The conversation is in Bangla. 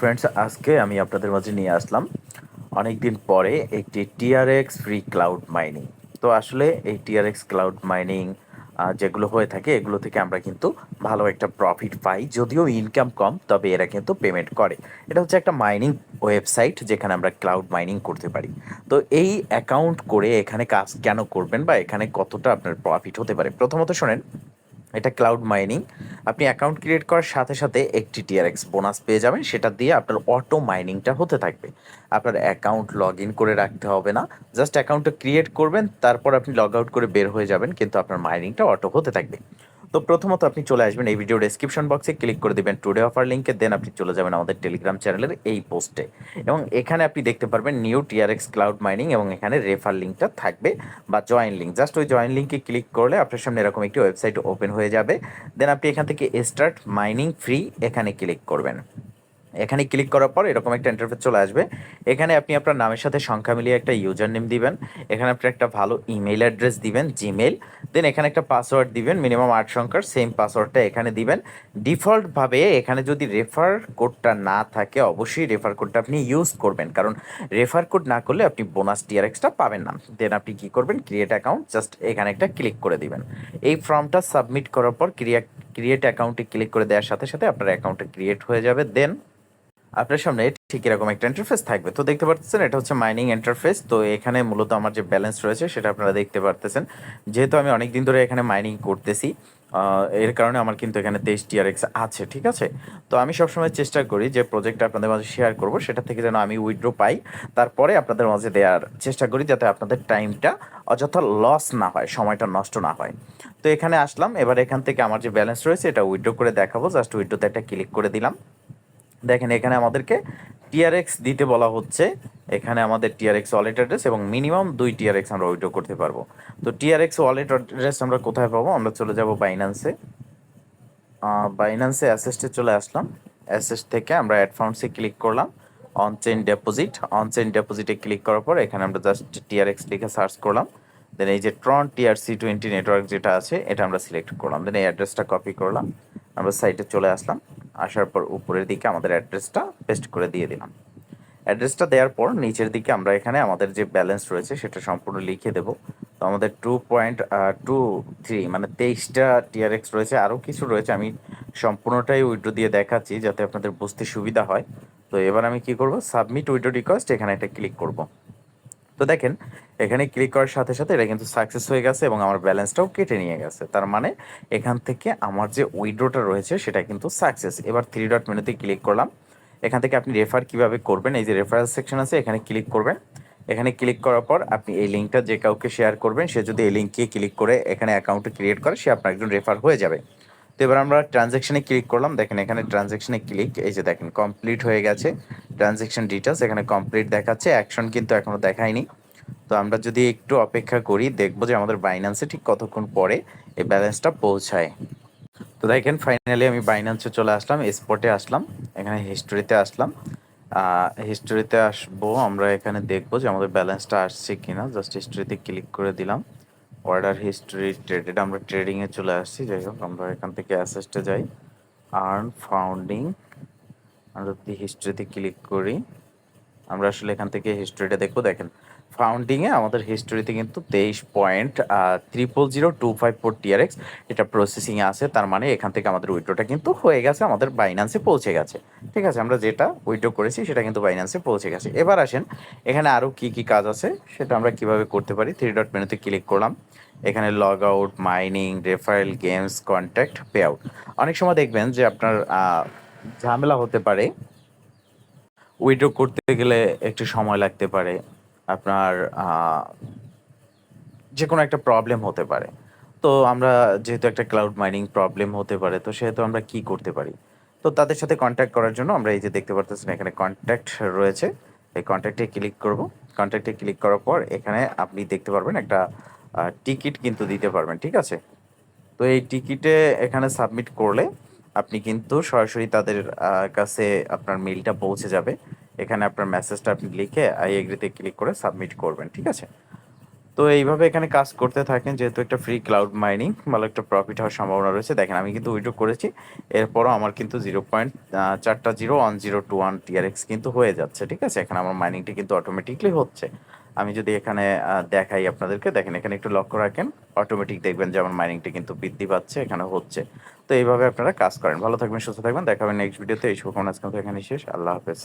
ফ্রেন্ডস আজকে আমি আপনাদের মাঝে নিয়ে আসলাম অনেক দিন পরে একটি টিআরএক্স ফ্রি ক্লাউড মাইনিং তো আসলে এই টিআরএক্স ক্লাউড মাইনিং যেগুলো হয়ে থাকে, এগুলো থেকে আমরা কিন্তু ভালো একটা প্রফিট পাই, যদিও ইনকাম কম, তবে এরা কিন্তু পেমেন্ট করে। এটা হচ্ছে একটা মাইনিং ওয়েবসাইট যেখানে আমরা ক্লাউড মাইনিং করতে পারি। তো এই অ্যাকাউন্ট করে এখানে কাজ কেন করবেন বা এখানে কতটা আপনার প্রফিট হতে পারে? প্রথমত শোনেন এটা ক্লাউড মাইনিং আপনি অ্যাকাউন্ট ক্রিয়েট করার সাথে সাথে একটি টিআরএক্স বোনাস পেয়ে যাবেন। সেটা দিয়ে আপনার অটো মাইনিংটা হতে থাকবে। আপনার অ্যাকাউন্ট লগ ইন করে রাখতে হবে না। জাস্ট অ্যাকাউন্টটা ক্রিয়েট করবেন, তারপর আপনি লগ আউট করে বের হয়ে যাবেন, কিন্তু আপনার মাইনিংটা অটো হতে থাকবে। তো প্রথমত আপনি চলে আসবেন এই ভিডিও ডেসক্রিপশন বক্সে ক্লিক করে দেবেন টুডে অফার লিঙ্কে দেন আপনি চলে যাবেন আমাদের টেলিগ্রাম চ্যানেলের এই পোস্টে এবং এখানে আপনি দেখতে পারবেন নিউ টিআরএক্স ক্লাউড মাইনিং এবং এখানে রেফার লিঙ্কটা থাকবে বা জয়েন লিঙ্ক জাস্ট ওই জয়েন লিঙ্কে ক্লিক করলে আপনার সামনে এরকম একটি ওয়েবসাইট ওপেন হয়ে যাবে। দেন আপনি এখান থেকে স্টার্ট মাইনিং ফ্রি এখানে ক্লিক করবেন। এখানে ক্লিক করার পর এরকম একটা ইন্টারফেস চলে আসবে। এখানে আপনি আপনার নামের সাথে সংখ্যা মিলিয়ে একটা ইউজার নেম দিবেন। এখানে আপনি একটা ভালো ইমেল অ্যাড্রেস দিবেন জিমেল দেন এখানে একটা পাসওয়ার্ড দিবেন মিনিমাম আট সংখ্যার সেম পাসওয়ার্ডটা এখানে দিবেন। ডিফল্টভাবে এখানে যদি রেফার কোডটা না থাকে, অবশ্যই রেফার কোডটা আপনি ইউজ করবেন। কারণ রেফার কোড না করলে আপনি বোনাস টিআরএক্সটা পাবেন না। দেন আপনি কি করবেন? ক্রিয়েট অ্যাকাউন্ট জাস্ট এখানে একটা ক্লিক করে দিবেন। এই ফর্মটা সাবমিট করার পর ক্রিয়া ক্রিয়েট অ্যাকাউন্টে ক্লিক করে দেওয়ার সাথে সাথে আপনার অ্যাকাউন্টে ক্রিয়েট হয়ে যাবে। দেন আপনার সামনে ঠিক এরকম একটা ইন্টারফেস থাকবে। তো দেখতে পাচ্ছেন এটা হচ্ছে মাইনিং ইন্টারফেস তো এখানে মূলত আমার যে ব্যালেন্স রয়েছে, সেটা আপনারা দেখতে পারতেছেন। যেহেতু আমি অনেক দিন ধরে এখানে মাইনিং করতেছি এর কারণে আমার কিন্তু এখানে তেইশ টিআরএক্স আছে, ঠিক আছে? তো আমি সবসময় চেষ্টা করি যে প্রজেক্টটা আপনাদের মাঝে শেয়ার করব, সেটা থেকে যেন আমি উইথড্র পাই। তারপরে আপনাদের মাঝে দেওয়ার চেষ্টা করি যাতে আপনাদের টাইমটা অযথা লস না হয়, সময়টা নষ্ট না হয়। তো এখানে আসলাম, এবার এখান থেকে আমার যে ব্যালেন্স রয়েছে, এটা উইথড্র করে দেখাবো। জাস্ট উইথড্রোতে একটা ক্লিক করে দিলাম। দেখেন এখানে আমাদেরকে টিআরএক্স দিতে বলা হচ্ছে। এখানে আমাদের টিআরএক্স ওয়ালেট অ্যাড্রেস এবং মিনিমাম দুই টিআরএক্স আমরা উইড্রো করতে পারব। তো টিআরএক্স ওয়ালেট অ্যাড্রেস আমরা কোথায় পাবো? আমরা চলে যাব বাইন্যান্সে বাইন্যান্সে অ্যাসেস্টে চলে আসলাম। অ্যাসেস্ট থেকে আমরা অ্যাডফাউন্ডসে ক্লিক করলাম। On chain deposit on chain ডেপোজিটে click করার পর এখানে আমরা জাস্ট টিআরএক্স লিখে সার্চ করলাম। দেন এই যে ট্রন টিআরসি টোয়েন্টি নেটওয়ার্ক যেটা আছে, এটা আমরা সিলেক্ট করলাম। দেন এই অ্যাড্রেসটা কপি করলাম। আমরা সাইটে চলে আসলাম। আসার পর উপরের দিকে আমাদের অ্যাড্রেসটা পেস্ট করে দিয়ে দিলাম। অ্যাড্রেসটা দেওয়ার পর নিচের দিকে আমরা এখানে আমাদের যে ব্যালেন্স রয়েছে সেটা সম্পূর্ণ লিখে দেব। তো আমাদের টু পয়েন্ট টু থ্রি মানে তেইশটা টিআরএক্স রয়েছে, আরও কিছু রয়েছে, আমি সম্পূর্ণটাই উইড্রো দিয়ে দেখাচ্ছি যাতে আপনাদের বুঝতে সুবিধা হয়। তো এবার আমি কি করব? সাবমিট উইড্রো রিকোয়েস্ট, এখানে একটা ক্লিক করব। তো দেখেন, এখানে ক্লিক করার সাথে সাথে এটা কিন্তু সাকসেস হয়ে গেছে এবং আমার ব্যালেন্সটাও কেটে নিয়ে গেছে। তার মানে এখান থেকে আমার যে উইড্রোটা রয়েছে সেটা কিন্তু সাকসেস এবার থ্রি ডট মেনুতে ক্লিক করলাম। এখান থেকে আপনি রেফার কীভাবে করবেন? এই যে রেফারেল সেকশন আছে, এখানে ক্লিক করবেন। এখানে ক্লিক করার পর আপনি এই লিঙ্কটা যে কাউকে শেয়ার করবেন, সে যদি এই লিঙ্কে ক্লিক করে এখানে অ্যাকাউন্টে ক্রিয়েট করে, সে আপনার একজন রেফার হয়ে যাবে। তো এবার আমরা ট্রানজ্যাকশনে ক্লিক করলাম। দেখেন এখানে ট্রানজ্যাকশনে ক্লিক এই যে দেখেন কমপ্লিট হয়ে গেছে। ট্রানজ্যাকশন ডিটেলস এখানে কমপ্লিট দেখাচ্ছে। অ্যাকশন কিন্তু এখনও দেখায়নি। তো আমরা যদি একটু অপেক্ষা করি, দেখব যে আমাদের বাইন্যান্সে ঠিক কতক্ষণ পরে এই ব্যালেন্সটা পৌঁছায়। তো দেখেন ফাইনালি আমি বাইন্যান্সে চলে আসলাম স্পটে আসলাম, এখানে হিস্টোরিতে আসলাম। হিস্টোরিতে আসব, আমরা এখানে দেখব যে আমাদের ব্যালেন্সটা আসছে কিনা। জাস্ট হিস্টোরিতে ক্লিক করে দিলাম। অর্ডার হিস্ট্রি ট্রেডেড, আমরা ট্রেডিংয়ে চলে আসছি, যাই হোক, আমরা এখান থেকে অ্যাসেস্টে যাই। আর্ন, ফাউন্ডিং, আমরা হিস্ট্রিতে ক্লিক করি আমরা আসলে এখান থেকে হিস্ট্রিটা দেখব। দেখেন ফাউন্ডিংয়ে আমাদের হিস্টোরিতে কিন্তু তেইশ point triple zero two five four TRX এটা প্রসেসিংয়ে আছে। তার মানে এখান থেকে আমাদের উইড্রোটা কিন্তু হয়ে গেছে, আমাদের বাইন্যান্সে পৌঁছে গেছে। ঠিক আছে, আমরা যেটা উইড্রো করেছি সেটা কিন্তু বাইন্যান্সে পৌঁছে গেছে। এবার আসেন, এখানে আরও কি কি কাজ আছে সেটা আমরা কীভাবে করতে পারি? থ্রি ডট মেনুতে ক্লিক করলাম। এখানে log out mining referral games contact pay out অনেক সময় দেখবেন যে আপনার ঝামেলা হতে পারে। উইড্রো করতে গেলে একটু সময় লাগতে পারে। আপনার যে কোনো একটা প্রবলেম হতে পারে। তো আমরা যেহেতু একটা ক্লাউড মাইনিং প্রবলেম হতে পারে, তো সেহেতু আমরা কি করতে পারি? তো তাদের সাথে কন্ট্যাক্ট করার জন্য আমরা এই যে দেখতে পারতেছেন, এখানে কন্ট্যাক্ট রয়েছে। এই কন্ট্যাক্টে ক্লিক করব। কন্ট্যাক্টে ক্লিক করার পর এখানে আপনি দেখতে পারবেন একটা টিকিট কিন্তু দিতে পারবেন, ঠিক আছে? তো এই টিকিটে এখানে সাবমিট করলে আপনি কিন্তু সরাসরি তাদের কাছে আপনার মেইলটা পৌঁছে যাবে। এখানে আপনার মেসেজটা আপনি লিখে আই এগ্রিতে ক্লিক করে সাবমিট করবেন, ঠিক আছে? তো এইভাবে এখানে কাজ করতে থাকেন, যেহেতু একটা ফ্রি ক্লাউড মাইনিং ভালো একটা প্রফিট হওয়ার সম্ভাবনা রয়েছে। দেখেন, আমি কিন্তু উইড্রো করেছি, এরপরও আমার কিন্তু জিরো পয়েন্ট চারটা zero one zero two one TRX কিন্তু হয়ে যাচ্ছে, ঠিক আছে? এখানে আমার মাইনিংটি কিন্তু অটোমেটিকলি হচ্ছে। আমি যদি এখানে দেখাই আপনাদেরকে, দেখেন এখানে একটু লক্ষ্য রাখেন অটোমেটিক দেখবেন যে আমার মাইনিংটি কিন্তু বৃদ্ধি পাচ্ছে, এখানে হচ্ছে। তো এইভাবে আপনারা কাজ করেন। ভালো থাকবেন, সুস্থ থাকবেন দেখাবেন নেক্সট ভিডিওতে এই শুভকামনা আজকে এখানে শেষ। আল্লাহ হাফেজ।